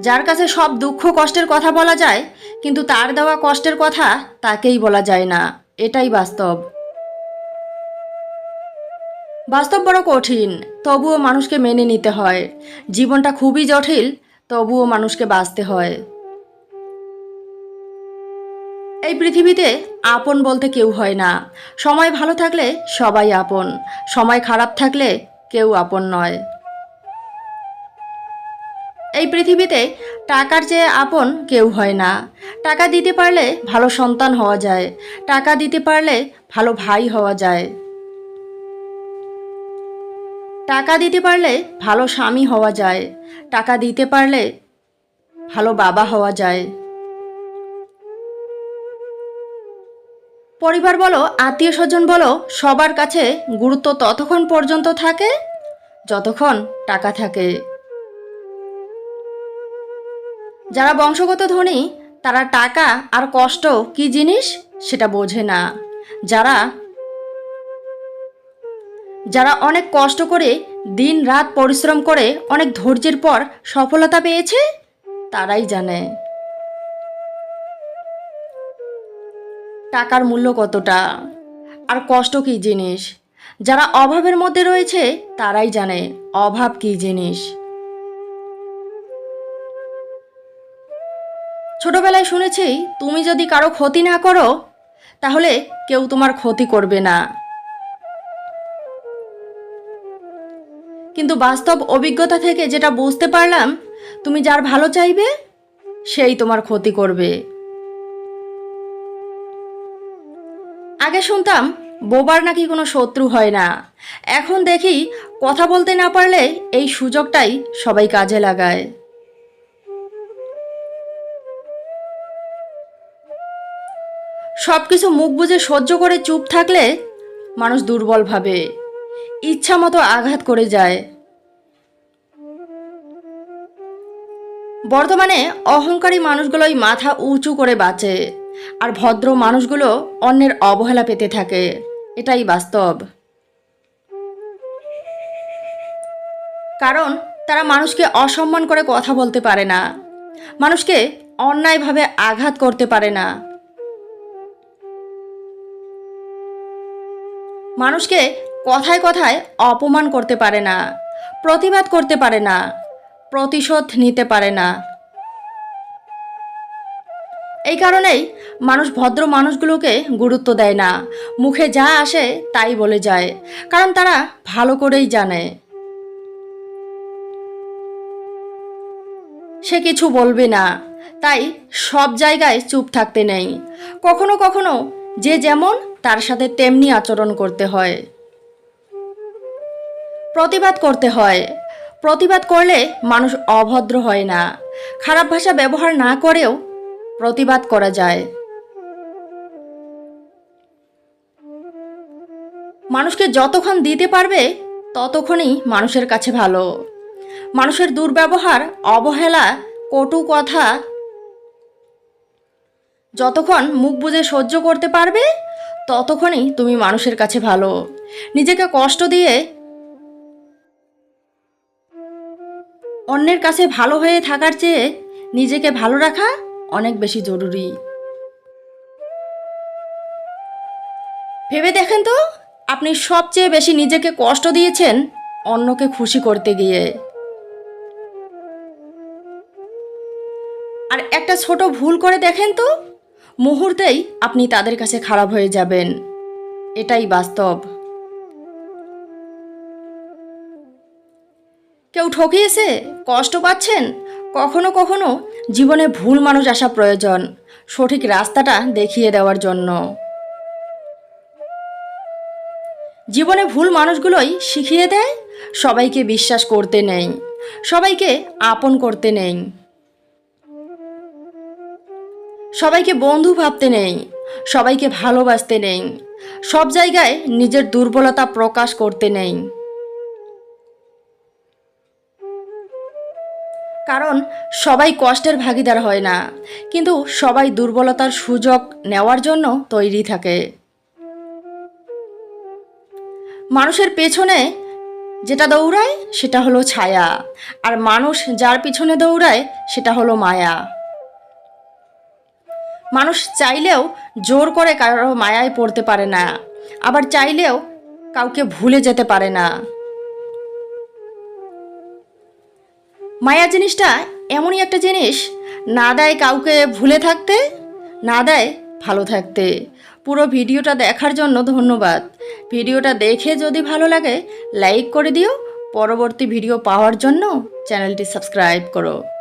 যার কাছে সব দুঃখ কষ্টের কথা বলা যায়, কিন্তু তার দেওয়া কষ্টের কথা তাকেই বলা যায় না। এটাই বাস্তব। বাস্তব বড় কঠিন। তবুও মানুষকে মেনে নিতে হয়। জীবনটা খুবই জটিল, তবুও মানুষকে বাঁচতে হয়। এই পৃথিবীতে আপন বলতে কেউ হয় না। সময় ভালো থাকলে সবাই আপন। সময় খারাপ থাকলে কেউ আপন নয়। এই পৃথিবীতে টাকার চেয়ে আপন কেউ হয় না। টাকা দিতে পারলে ভালো সন্তান হওয়া যায়। টাকা দিতে পারলে ভালো ভাই হওয়া যায়। টাকা দিতে পারলে ভালো স্বামী হওয়া যায়। টাকা দিতে পারলে ভালো বাবা হওয়া যায়। পরিবার বলো, আত্মীয় স্বজন বলো, সবার কাছে গুরুত্ব ততক্ষণ পর্যন্ত থাকে যতক্ষণ টাকা থাকে। যারা বংশগত ধনী, তারা টাকা আর কষ্ট কি জিনিস সেটা বোঝে না। যারা যারা অনেক কষ্ট করে দিন রাত পরিশ্রম করে অনেক ধৈর্যের পর সফলতা পেয়েছে, তারাই জানে। টাকার মূল্য কতটা আর কষ্ট কী জিনিস? যারা অভাবের মধ্যে রয়েছে, তারাই জানে অভাব কী জিনিস। ছোটবেলায় শুনেছি, তুমি যদি কারও ক্ষতি না করো, তাহলে কেউ তোমার ক্ষতি করবে না। কিন্তু বাস্তব অভিজ্ঞতা থেকে যেটা বুঝতে পারলাম, তুমি যার ভালো চাইবে, সেই তোমার ক্ষতি করবে। আগে শুনতাম, বোবার নাকি কোনো শত্রু হয় না। এখন দেখি, কথা বলতে না পারলে এই সুযোগটাই সবাই কাজে লাগায়। সব কিছু মুখ বুজে সহ্য করে চুপ থাকলে মানুষ দুর্বল ভাবে। ইচ্ছা মতো আঘাত করে যায়। বর্তমানে অহংকারী মানুষগুলোই মাথা উঁচু করে বাঁচে আর ভদ্র মানুষগুলো অন্যের অবহেলা পেতে থাকে। এটাই বাস্তব। কারণ তারা মানুষকে অসম্মান করে কথা বলতে পারে না। মানুষকে অন্যায়ভাবে আঘাত করতে পারে না। মানুষকে কথায় কথায় অপমান করতে পারে না, প্রতিবাদ করতে পারে না, প্রতিশোধ নিতে পারে না। এই কারণেই মানুষ ভদ্র মানুষগুলোকে গুরুত্ব দেয় না, মুখে যা আসে তাই বলে যায়, কারণ তারা ভালো করেই জানে। সে কিছু বলবে না, তাই সব জায়গায় চুপ থাকতে নেই। কখনো কখনো যে যেমন তার সাথে তেমনি আচরণ করতে হয়। প্রতিবাদ করতে হয়। প্রতিবাদ করলে মানুষ অভদ্র হয় না। খারাপ ভাষা ব্যবহার না করেও প্রতিবাদ করা যায়। মানুষকে যতক্ষণ দিতে পারবে, ততক্ষণই মানুষের কাছে ভালো। মানুষের দুর্ব্যবহার, অবহেলা, কটু কথা, যতক্ষণ মুখ বুজে সহ্য করতে পারবে ততক্ষণই তুমি মানুষের কাছে ভালো। নিজেকে কষ্ট দিয়ে অন্যের কাছে ভালো হয়ে থাকার চেয়ে নিজেকে ভালো রাখা অনেক বেশি জরুরি। ভেবে দেখেন তো, আপনি সবচেয়ে বেশি নিজেকে কষ্ট দিয়েছেন অন্যকে খুশি করতে গিয়ে। আর একটা ছোট ভুল করে দেখেন তো মুহূর্তেই আপনি তাদের কাছে খারাপ হয়ে যাবেন। এটাই বাস্তব। কেউ ঠকিয়েছে? কষ্ট পাচ্ছেন? কখনো কখনো জীবনে ভুল মানুষ আসা প্রয়োজন। সঠিক রাস্তাটা দেখিয়ে দেওয়ার জন্য। জীবনে ভুল মানুষগুলোই শিখিয়ে দেয়? সবাইকে বিশ্বাস করতে নেই। সবাইকে আপন করতে নেই। সবাইকে বন্ধু ভাবতে নেই, সবাইকে ভালোবাসতে নেই, সব জায়গায় নিজের দুর্বলতা প্রকাশ করতে নেই। কারণ সবাই কষ্টের ভাগিদার হয় না, কিন্তু সবাই দুর্বলতার সুযোগ নেওয়ার জন্য তৈরি থাকে। মানুষের পেছনে যেটা দৌড়ায় সেটা হলো ছায়া, আর মানুষ যার পিছনে দৌড়ায় সেটা হলো মায়া। মানুষ চাইলেও জোর করে কারও মায়ায় পড়তে পারে না। আবার চাইলেও কাউকে ভুলে যেতে পারে না। মায়া জিনিসটা এমনই একটা জিনিস, না দেয় কাউকে ভুলে থাকতে, না দেয় ভালো থাকতে। পুরো ভিডিওটা দেখার জন্য ধন্যবাদ। ভিডিওটা দেখে যদি ভালো লাগে, লাইক করে দিও। পরবর্তী ভিডিও পাওয়ার জন্য চ্যানেলটি সাবস্ক্রাইব করো।